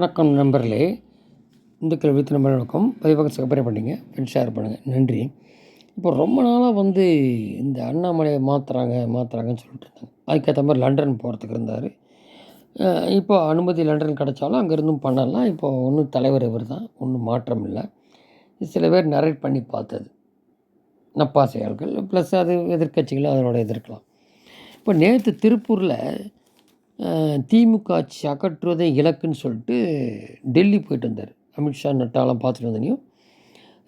வணக்கம் நண்பர்களே. இந்துக்கள் வித்து நம்பர் வணக்கம். பதிவாக சப்ஸ்கிரைப் பண்ணிங்க ஃப்ரெண்ட்ஸ் ஷேர் பண்ணுங்கள் நன்றி. இப்போ ரொம்ப நாளாக வந்து இந்த அண்ணாமலையை மாற்றுறாங்க மாற்றுறாங்கன்னு சொல்லிட்டு இருந்தாங்க. அதுக்கேற்ற மாதிரி லண்டன் போகிறதுக்கு இருந்தார். இப்போ அனுமதி லண்டன் கிடச்சாலும் அங்கேருந்தும் பண்ணலாம். இப்போ ஒன்றும் தலைவர் இவர் தான் ஒன்றும் மாற்றம் இல்லை. சில பேர் நரேட் பண்ணி பார்த்தது. நப்பாசையாள்கள். ப்ளஸ் அது எதிர்க்கட்சிகளும் அதனோட எதிர்க்கலாம். இப்போ நேற்று திருப்பூரில் திமுக ஆட்சி அகற்றுவதே இலக்குன்னு சொல்லிட்டு டெல்லி போயிட்டு வந்தார். அமித்ஷா நட்டாலாம் பார்த்துட்டு வந்தனையும்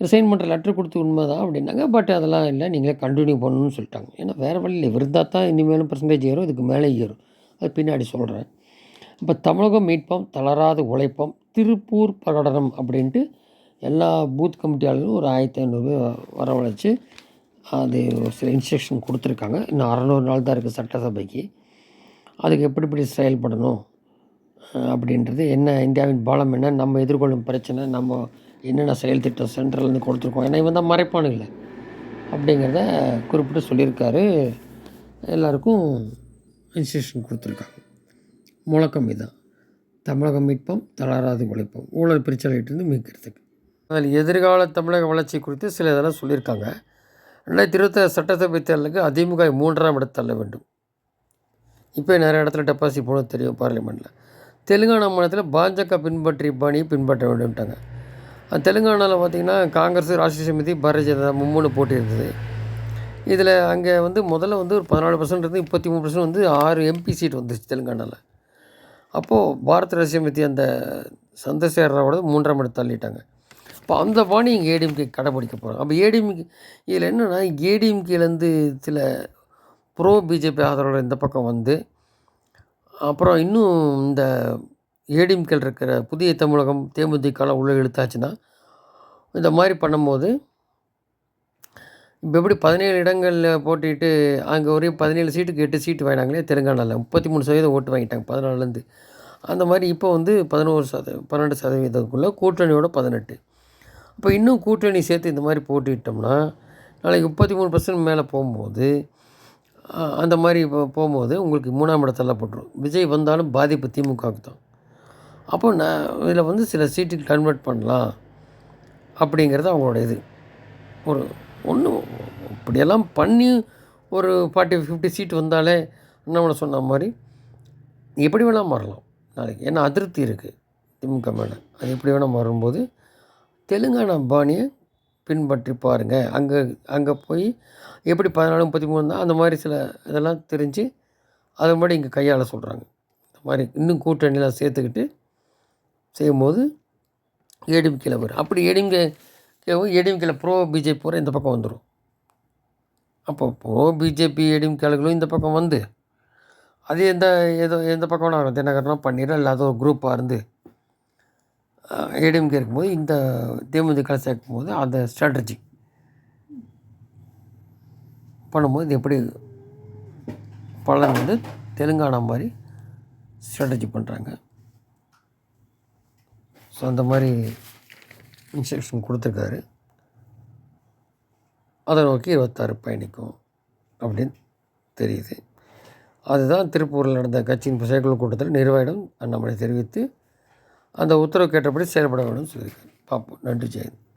ரிசைன் பண்ணுற லெட்டர் கொடுத்து உண்மை தான் அப்படின்னாங்க. பட் அதெல்லாம் இல்லை நீங்களே கண்டினியூ பண்ணணும்னு சொல்லிட்டாங்க. ஏன்னா வேறு வழியில் இருந்தால் தான் இனிமேலும் பர்சன்டேஜ் ஏறும் இதுக்கு மேலே ஏறும். அது பின்னாடி சொல்கிறேன் இப்போ தமிழகம் மீட்போம் தளராத உழைப்போம் திருப்பூர் பிரகடனம் அப்படின்ட்டு எல்லா பூத் கமிட்டியாளர்களும் ஒரு ஆயிரத்தி ஐநூறு வரவழைச்சு அது ஒரு சில இன்ஸ்ட்ரக்ஷன் கொடுத்துருக்காங்க. இன்னும் அறநூறு நாள் தான் இருக்குது சட்டசபைக்கு. அதுக்கு எப்படி எப்படி செயல்படணும் அப்படின்றது என்ன இந்தியாவின் பாலம் என்ன நம்ம எதிர்கொள்ளும் பிரச்சனை நம்ம என்னென்ன செயல் திட்டம் சென்ட்ரல்லேருந்து கொடுத்துருக்கோம் ஏன்னா இவன் தான் மறைப்பானு இல்லை அப்படிங்கிறத குறிப்பிட்டு சொல்லியிருக்காரு. எல்லாருக்கும் இன்ஸ்ட்ரக்ஷன் கொடுத்துருக்காங்க. முழக்கம் இதுதான் தமிழகம் மீட்போம் தளராது உழைப்போம். ஊழல் பிரச்சனைகிட்டேருந்து மீட்கிறதுக்கு. அதில் எதிர்கால தமிழக வளர்ச்சி குறித்து சில இதெல்லாம் சொல்லியிருக்காங்க. ரெண்டாயிரத்தி இருபத்தாறு சட்டசபை தேர்தலுக்கு அதிமுக மூன்றாம் இடம் தள்ள வேண்டும். இப்போ நிறைய இடத்துல டெபாசிட் போனது தெரியும் பார்லிமெண்ட்டில் தெலுங்கானா மாநிலத்தில் பாஜக பின்பற்றி பாணியை பின்பற்ற வேண்டும்ட்டாங்க. தெலுங்கானாவில் பார்த்திங்கன்னா காங்கிரஸ் ராஷ்டிரிய சமிதி பாரதிய ஜனதா மும்மூணு போட்டி இருந்தது. இதில் அங்கே வந்து முதல்ல வந்து ஒரு பதினாலு பர்சன்ட் இருந்து முப்பத்தி மூணு பர்சன்ட் வந்து ஆறு எம்பி சீட் வந்துச்சு தெலுங்கானாவில் அப்போது பாரத் ராஷ்டிரிய சமிதி அந்த சந்திரசேகர ராவோட மூன்றாம் இடம் தள்ளிட்டாங்க. இப்போ அந்த பாணி இங்கே ஏடிஎம்கே கடைபிடிக்க போகிறாங்க அப்போ ஏடிஎம்கே இதில் என்னென்னா ஏடிஎம்கேலேருந்து சில ப்ரோ பிஜேபி ஆதரவாளர் இந்த பக்கம் வந்து அப்புறம் இன்னும் இந்த ஏடிஎம்கேல் இருக்கிற புதிய தமிழகம் தேமுதிகலாம் உள்ளே இழுத்தாச்சுன்னா இந்த மாதிரி பண்ணும்போது இப்போ எப்படி பதினேழு இடங்களில் போட்டிட்டு அங்கே ஒரே பதினேழு சீட்டுக்கு எட்டு சீட்டு வாங்கினாங்களே தெலுங்கானாவில் முப்பத்தி மூணு சதவீதம் ஓட்டு வாங்கிட்டாங்க பதினாலுலேருந்து அந்த மாதிரி இப்போ வந்து பதினோரு சதவீதம் பன்னெண்டு சதவீதத்துக்குள்ளே கூட்டணியோட பதினெட்டு. அப்போ இன்னும் கூட்டணி சேர்த்து இந்த மாதிரி போட்டிட்டோம்னா நாளைக்கு முப்பத்தி மூணு பர்சன்ட் மேலே போகும்போது அந்த மாதிரி இப்போ போகும்போது உங்களுக்கு மூணாம் இடத்தெல்லாம் போட்டுரும். விஜய் வந்தாலும் பாதிப்பு திமுகவுக்கு தான். அப்போ நான் இதில் வந்து சில சீட்டுக்கு கன்வெர்ட் பண்ணலாம் அப்படிங்கிறது அவங்களோட இது. ஒரு ஒன்று இப்படியெல்லாம் பண்ணி ஒரு ஃபார்ட்டி ஃபிஃப்டி சீட் வந்தாலே என்ன சொன்ன மாதிரி எப்படி வேணால் மாறலாம் நாளைக்கு. ஏன்னா அதிருப்தி இருக்குது திமுக மேலே. அது எப்படி வேணால் மாறும்போது தெலுங்கானா பாணியை பின்பற்றி பாருங்கள் அங்கே அங்கே போய் எப்படி பதினாலு முப்பத்தி மூணு தான் அந்த மாதிரி சில இதெல்லாம் தெரிஞ்சு அதை மாதிரி இங்கே கையாள சொல்கிறாங்க இந்த மாதிரி இன்னும் கூட்டணிலாம் சேர்த்துக்கிட்டு செய்யும்போது ஏடிஎம்கேல வரும் அப்படி ஏடிஎம்கே ஏடிஎம்கேல ப்ரோ பிஜேபி பூரா இந்த பக்கம் வந்துடும் அப்போ ப்ரோ பிஜேபி ஏடிஎம்கேலுகளும் இந்த பக்கம் வந்து. அது எந்த ஏதோ எந்த பக்கம் வேணாலும் தினகரனா பண்ணிடுறோம் இல்லாத ஒரு குரூப்பாக இருந்து ஏடிஎம்கே இருக்கும்போது இந்த தேமுதி கலசம் இருக்கும்போது அந்த ஸ்ட்ராட்டஜி பண்ணும்போது இது எப்படி பலன் வந்து தெலுங்கானா மாதிரி ஸ்ட்ராட்டஜி பண்ணுறாங்க ஸோ அந்த மாதிரி இன்ஸ்ட்ரக்ஷன் கொடுத்துருக்காரு. அதை நோக்கி இருபத்தாறு பயணிக்கும் அப்படின்னு தெரியுது. அதுதான் திருப்பூரில் நடந்த கட்சியின் செயற்குழு கூட்டத்தில் நிர்வாகிடம் அண்ணாமலை தெரிவித்து அந்த உத்தரவு கேட்டபடி செயல்பட வேணும்னு சொல்லியிருக்காரு. பார்ப்போம் நன்றி ஜெயந்த்.